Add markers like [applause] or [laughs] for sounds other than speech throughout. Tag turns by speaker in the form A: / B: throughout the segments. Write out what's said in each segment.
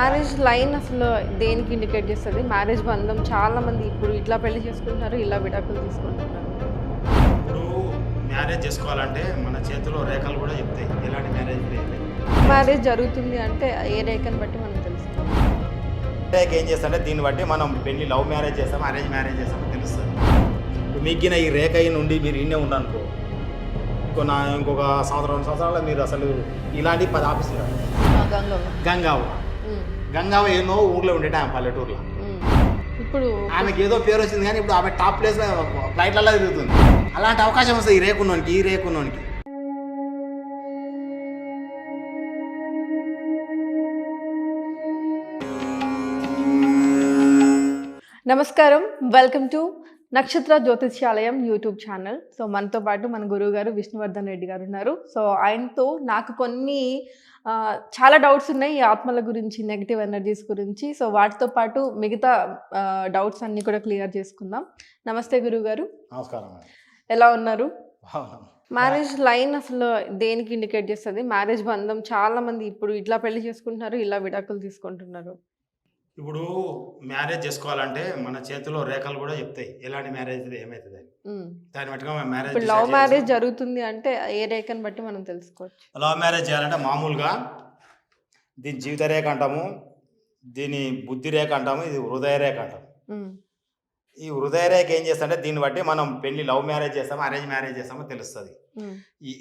A: Marriage line అసలు దేనికి indicate చేస్తుంది? మ్యారేజ్ బంధం చాలా మంది ఇప్పుడు ఇట్లా పెళ్ళి చేసుకుంటున్నారు ఇలా విడాకులు తీసుకుంటున్నారు.
B: ఇప్పుడు మ్యారేజ్ చేసుకోవాలంటే మన చేతిలో రేఖలు కూడా చెప్తాయి ఎలాంటి మ్యారేజ్
A: మ్యారేజ్ జరుగుతుంది అంటే ఏ రేఖను బట్టి మనం తెలుసుకోవాలి.
B: రేఖ ఏం చేస్తాంటే దీన్ని బట్టి మనం పెళ్ళి లవ్ మ్యారేజ్ చేస్తాం అరేంజ్ మ్యారేజ్ చేస్తామో తెలుస్తుంది. మీకిన ఈ రేఖ నుండి మీరు ఇన్నే ఉండనుకో ఇంకో నా ఇంకొక సంవత్సరం రెండు సంవత్సరాల్లో మీరు అసలు ఇలాంటి పది ఆఫీసులు గంగావ గంగావ ఎన్నో ఊర్లో ఉండేట ఆమె పల్లెటూరులో.
A: ఇప్పుడు
B: ఆమెకి ఏదో పేరు వచ్చింది కానీ ఇప్పుడు ఆమె టాప్ ప్లేస్లో ఫ్లైట్లలో తిరుగుతుంది. అలాంటి అవకాశం వస్తుంది ఈ రేకున్నోనికి ఈ రేకున్నోనికి.
A: నమస్కారం. వెల్కమ్ టు నక్షత్ర జ్యోతిష్యాలయం యూట్యూబ్ ఛానల్. సో మనతో పాటు మన గురువు గారు విష్ణువర్ధన్ రెడ్డి గారు ఉన్నారు. సో ఆయనతో నాకు కొన్ని చాలా డౌట్స్ ఉన్నాయి ఈ ఆత్మల గురించి నెగిటివ్ ఎనర్జీస్ గురించి. సో వాటితో పాటు మిగతా డౌట్స్ అన్నీ కూడా క్లియర్ చేసుకుందాం. నమస్తే గురువు గారు
B: నమస్కారం.
A: ఎలా ఉన్నారు. మ్యారేజ్ లైన్ అసలు దేనికి ఇండికేట్ చేస్తుంది? మ్యారేజ్ బంధం చాలా మంది ఇప్పుడు ఇట్లా పెళ్ళి చేసుకుంటున్నారు ఇలా విడాకులు తీసుకుంటున్నారు.
B: ఇప్పుడు మ్యారేజ్ చేసుకోవాలంటే మన చేతిలో రేఖలు కూడా చెప్తాయి. ఎలాంటి మ్యారేజ్ ఏమవుతుంది అని. దాన్ని బట్టిగా మ్యారేజ్
A: లవ్ మ్యారేజ్ జరుగుతుంది అంటే ఏ రేఖను బట్టి మనం తెలుసుకోవచ్చు.
B: లవ్ మ్యారేజ్ చేయాలంటే మామూలుగా దీని జీవిత రేఖ అంటాము దీని బుద్ధి రేఖ అంటాము ఇది హృదయ రేఖ అంటాము. ఈ హృదయ రేఖ ఏం చేస్తుంటే దీన్ని బట్టి మనం పెళ్ళి లవ్ మ్యారేజ్ చేస్తామో అరేంజ్ మ్యారేజ్ చేస్తామో తెలుస్తుంది.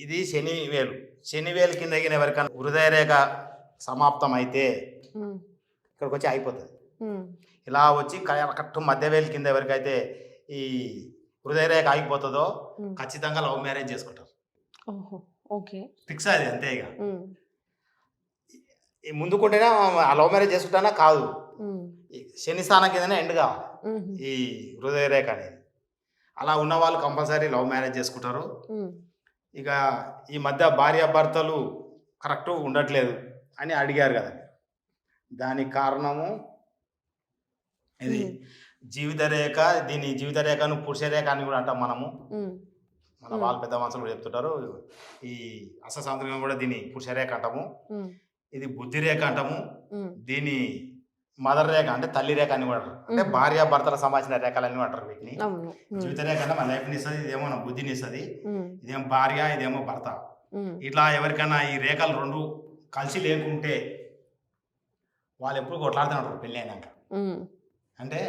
B: ఇది శని వేలు శని వేలు కింద ఎవరికైనా హృదయ రేఖ సమాప్తం అయితే ఇక్కడికి వచ్చి అయిపోతుంది ఇలా వచ్చి కరెక్ట్ మధ్య వేలు కింద ఎవరికైతే ఈ హృదయ రేఖ ఆగిపోతుందో. ఖచ్చితంగా లవ్ మ్యారేజ్ చేసుకుంటారు.
A: ఓకే.
B: ఫిక్స్ అది అంతే ఇక. ముందుకుంటేనే ఆ లవ్ మ్యారేజ్ చేసుకుంటానా? కాదు. శని స్థానం కిందనే ఎండ్ కావాలి. ఈ హృదయ రేఖ అనేది. అలా ఉన్న వాళ్ళు కంపల్సరీ లవ్ మ్యారేజ్ చేసుకుంటారు. ఇక ఈ మధ్య భార్య భర్తలు కరెక్ట్ ఉండట్లేదు అని అడిగారు కదా. దానికి కారణము ఇది. జీవిత రేఖ దీని జీవిత రేఖను పురుష రేఖ అని కూడా అంటాం మనము. మన వాళ్ళు పెద్ద మనుషులు కూడా చెప్తుంటారు. ఈ అససాంద్రికం కూడా దీని పురుష రేఖ అంటాము. ఇది బుద్ధి రేఖ అంటాము. దీని మదర్ రేఖ అంటే తల్లి రేఖ అని కూడా అంటారు. అంటే. భార్య భర్తల సంబంధించిన రేఖలన్నీ అంటారు వీటిని. జీవిత రేఖ అంటే మన లైఫ్ని ఇస్తుంది ఇదేమో మన బుద్ధిని ఇస్తుంది. ఇదేమో భార్య ఇదేమో భర్త. ఇట్లా ఎవరికైనా ఈ రేఖలు రెండు కలిసి లేకుంటే వాళ్ళు ఎప్పుడు కొట్లాడుతుంటారు పెళ్ళి అయినాక. అంటే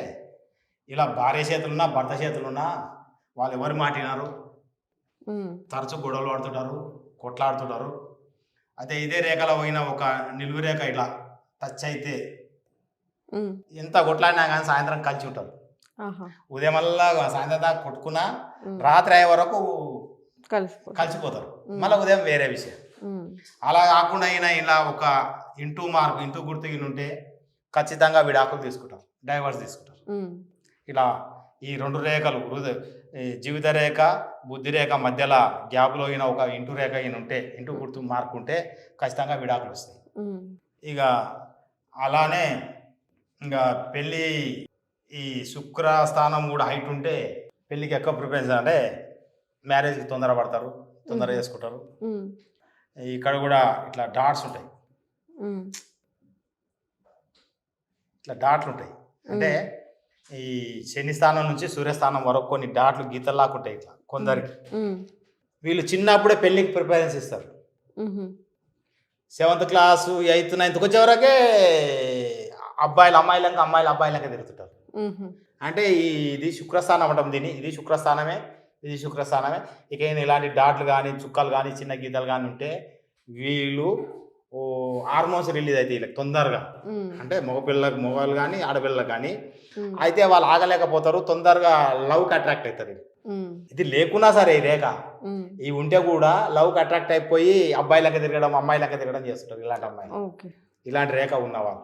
B: ఇలా భార్య చేతులున్నా భర్త చేతులున్నా వాళ్ళు ఎవరు మాటినారు తరచు గొడవలు పడుతుంటారు కొట్లాడుతుంటారు. అదే ఇదే రేఖలో పోయిన ఒక నిలువు రేఖ ఇట్లా టచ్ అయితే ఎంత కొట్లాడినా కానీ సాయంత్రం కలిసి ఉంటారు. ఉదయం వల్ల సాయంత్రం దాకా కొట్టుకున్నా రాత్రి అయ్యే వరకు
A: కలిసిపో
B: కలిసిపోతారు. మళ్ళీ ఉదయం వేరే విషయం. అలా కాకుండా అయినా ఇలా ఒక ఇంటూ మార్కు ఇంటూ గుర్తు ఉంటే ఖచ్చితంగా విడాకులు తీసుకుంటారు డైవర్స్ తీసుకుంటారు. ఇలా ఈ రెండు రేఖలు హృదయ జీవిత రేఖ బుద్ధి రేఖ మధ్యలో గ్యాప్లో అయిన ఒక ఇంటూ రేఖ అయిన ఉంటే ఇంటూ గుర్తు మార్కు ఉంటే ఖచ్చితంగా విడాకులు వస్తాయి. ఇక అలానే ఇంకా పెళ్ళి ఈ శుక్ర స్థానం కూడా హైట్ ఉంటే పెళ్ళికి ఎక్కువ ప్రిఫరెన్స్ అంటే మ్యారేజ్కి తొందర పడతారు తొందర. చేసుకుంటారు. ఇక్కడ కూడా ఇట్లా డాట్స్ ఉంటాయి. ఇట్లా డాట్లు ఉంటాయి. అంటే ఈ శని స్థానం నుంచి సూర్యస్థానం వరకు కొన్ని డాట్లు గీతల్లాగా ఉంటాయి ఇట్లా కొందరికి. వీళ్ళు చిన్నప్పుడే పెళ్ళికి ప్రిఫరెన్స్ ఇస్తారు సెవెంత్ క్లాసు ఎయిత్ నైన్త్కి వచ్చే వరకే అబ్బాయిలు అమ్మాయిలంక అమ్మాయిలు అబ్బాయిలంక తిరుగుతుంటారు. అంటే ఈ ఇది శుక్రస్థానం అంటాం దీన్ని. ఇది శుక్రస్థానమే ఇది శుక్రస్థానమే. ఇక ఇలాంటి డాట్లు కానీ చుక్కలు కానీ చిన్న గీతలు కానీ ఉంటే వీళ్ళు ఓ హార్మోన్స్ రిలీజ్ అవుతాయి వీళ్ళకి తొందరగా. అంటే మగపిల్లలకు మగవాళ్ళు కానీ ఆడపిల్లలకు కానీ అయితే వాళ్ళు ఆగలేకపోతారు తొందరగా లవ్కి అట్రాక్ట్ అవుతారు ఇది లేకున్నా సరే ఈ రేఖ ఇవి ఉంటే కూడా లవ్కి అట్రాక్ట్ అయిపోయి అబ్బాయిలకి తిరగడం అమ్మాయిలకి తిరగడం చేస్తుంటారు ఇలాంటి అమ్మాయి ఇలాంటి రేఖ ఉన్నవాళ్ళు.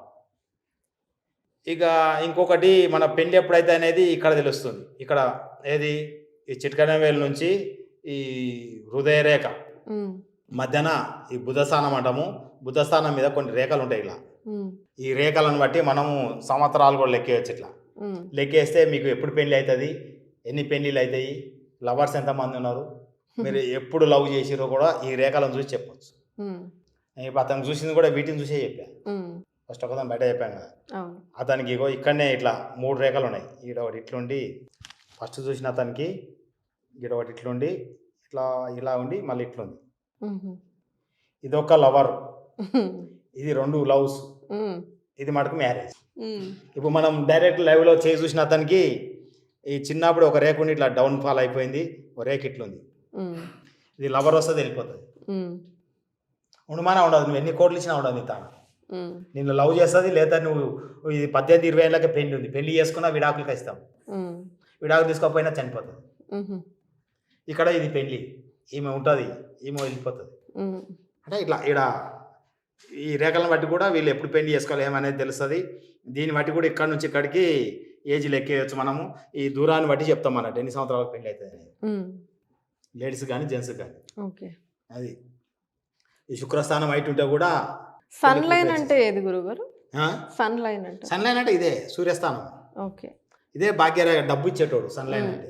B: ఇక ఇంకొకటి మన పెళ్ళి ఎప్పుడైతే అనేది ఇక్కడ తెలుస్తుంది. ఇక్కడ ఏది? ఈ చిట్కన వేలు నుంచి ఈ హృదయ రేఖ మధ్యన ఈ బుధస్థానం అంటాము. బుధస్థానం మీద కొన్ని రేఖలు ఉంటాయి ఇలా.
A: ఉమ్,
B: ఈ రేఖలను బట్టి మనము సంవత్సరాలు కూడా లెక్కేయచ్చు ఇట్లా. లెక్కేస్తే మీకు ఎప్పుడు పెళ్ళి అవుతుంది ఎన్ని పెళ్ళిళ్ళు అవుతాయి లవర్స్ ఎంతమంది ఉన్నారు? మీరు [laughs] ఎప్పుడు లవ్ చేసిరో కూడా ఈ రేఖలను చూసి చెప్పొచ్చు. నేను ఇప్పుడు అతను చూసింది కూడా వీటిని చూసే చెప్పాను
A: ఉమ్,
B: ఫస్ట్ ఒకదాని బయట చెప్పాను కదా. అతనికి ఇగో ఇక్కడనే ఇట్లా మూడు రేఖలు ఉన్నాయి. ఈడ ఒకటి ఇట్లుండి ఫస్ట్ చూసిన అతనికి ఈడ ఒకటి ఇట్లుండి ఇట్లా ఇలా ఉండి మళ్ళీ ఇట్లుంది.
A: మ్మ్.
B: ఇది ఒక లవర్ ఇది రెండు లవ్స్. ఇది మటుకు మ్యారేజ్. ఇప్పుడు మనం డైరెక్ట్ లైవ్లో చేసి చూసిన అతనికి ఈ చిన్నప్పుడు ఒక రేకు ఉండి ఇట్లా డౌన్ ఫాల్ అయిపోయింది ఒక రేక్ ఇట్లుంది. ఇది లవర్ వస్తుంది వెళ్ళిపోతుంది. ఉండమానే ఉండదు నువ్వు ఎన్ని కోట్లు ఇచ్చినా ఉండదు నీ తాను. నిన్ను లవ్ చేస్తుంది లేదా నువ్వు ఇది పద్దెనిమిది ఇరవై ఏళ్ళకే పెళ్ళి ఉంది పెళ్ళి చేసుకున్నా విడాకులకి ఇస్తాం. విడాకులు తీసుకోకపోయినా చనిపోతుంది. ఇక్కడ ఇది పెళ్ళి ఈమె ఉంటుంది ఈమె వెళ్ళిపోతుంది. అంటే ఇట్లా ఇక్కడ ఈ రేఖలను బట్టి కూడా వీళ్ళు ఎప్పుడు పెళ్ళి చేసుకోవాలి ఏమనేది తెలుస్తుంది. దీన్ని బట్టి కూడా ఇక్కడ నుంచి ఇక్కడికి ఏజ్ లెక్కేయచ్చు మనము. ఈ దూరాన్ని బట్టి చెప్తాం అన్నట్టు ఎన్ని సంవత్సరాలకు పెళ్ళి అవుతుంది అనేది. లేడీస్ కానీ జెంట్స్ కానీ.
A: ఓకే.
B: అది. ఈ శుక్రస్థానం వైట్ ఉంటే కూడా
A: సన్ లైన్ అంటే ఏది గురుగారు? సన్ లైన్ అంటే.
B: సన్లైన్ అంటే ఇదే సూర్యస్థానం.
A: ఓకే.
B: ఇదే భాగ్యరేఖ డబ్బు ఇచ్చేటోడు సన్లైన్ అంటే.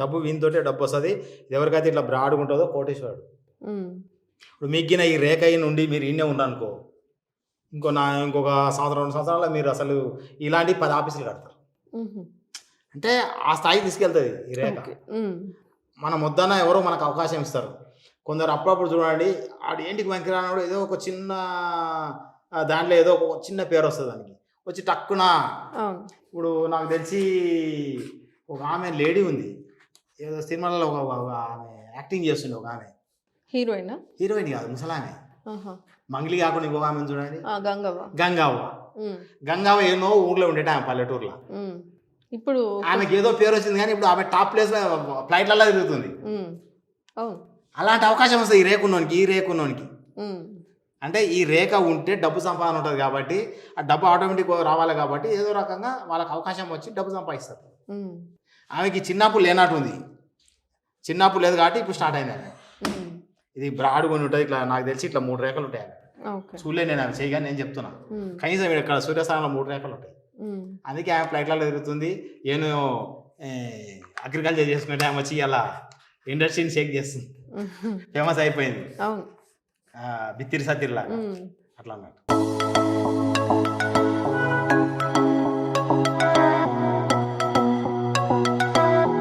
B: డబ్బు వీనితోటే డబ్బు వస్తుంది. ఎవరికైతే ఇట్లా బ్రాడ్గా ఉంటుందో కోటేశ్వరుడు. ఇప్పుడు మీకిన ఈ రేఖ నుండి మీరు ఇన్నే ఉండనుకో ఇంకో నా ఇంకొక సంవత్సరం రెండు సంవత్సరాల్లో మీరు అసలు ఇలాంటి పది ఆఫీసులు కడతారు. అంటే ఆ స్థాయికి తీసుకెళ్తుంది ఈ రేఖ. మన ముద్దన ఎవరో మనకు అవకాశం ఇస్తారు. కొందరు అప్పుడప్పుడు చూడండి ఆడు ఏంటికి వెంకి రానప్పుడు ఏదో ఒక చిన్న దాంట్లో ఏదో ఒక చిన్న పేరు వస్తుంది దానికి. వచ్చి టక్కున ఇప్పుడు నాకు తెలిసి ఒక ఆమె లేడీ ఉంది. ఏదో సినిమాలలో ఒక ఆమె యాక్టింగ్ చేస్తుంది ఒక ఆమె.
A: హీరోయినా?
B: హీరోయిన్ కాదు ముసలామె. మంగ్లీ కాకుండా ఇంకొక ఆమె చూడండి.
A: గంగవ్వ.
B: గంగావ్వ.
A: మ్మ్.
B: గంగావ్వ ఏమో ఊర్లో ఉండేట ఆమె పల్లెటూరులో.
A: ఇప్పుడు
B: ఆమెకి ఏదో పేరు వచ్చింది కానీ ఇప్పుడు ఆమె టాప్ ప్లేస్లో ఫ్లైట్లలో తిరుగుతుంది. అలాంటి అవకాశం వస్తుంది ఈ రేకున్నోనికి ఈ రేకున్నోనికి. అంటే ఈ రేఖ ఉంటే డబ్బు సంపాదన ఉంటుంది కాబట్టి ఆ డబ్బు ఆటోమేటిక్ రావాలి కాబట్టి ఏదో రకంగా వాళ్ళకి అవకాశం వచ్చి డబ్బు సంపాదిస్తారు. ఆమెకి చిన్నప్పుడు లేనట్టు ఉంది. చిన్నప్పుడు లేదు కాబట్టి ఇప్పుడు స్టార్ట్ అయింది. ఇది బ్రాడ్ కొని ఉంటుంది ఇట్లా నాకు తెలిసి ఇట్లా మూడు రేఖలు ఉంటాయి. చూడలే నేను ఆమె చేయగానే నేను చెప్తున్నా. కనీసం ఇక్కడ సూర్యస్థానంలో మూడు రేఖలు ఉంటాయి. అందుకే ఆమె ఫ్లైట్లలో తిరుగుతుంది. నేను అగ్రికల్చర్ చేసుకుంటే ఆమె వచ్చి అలా ఇండస్ట్రీని షేక్ చేస్తుంది. ఫేమస్ అయిపోయింది. బిత్తిరి సత్తిరిలాగా. అట్లా అన్నట్టు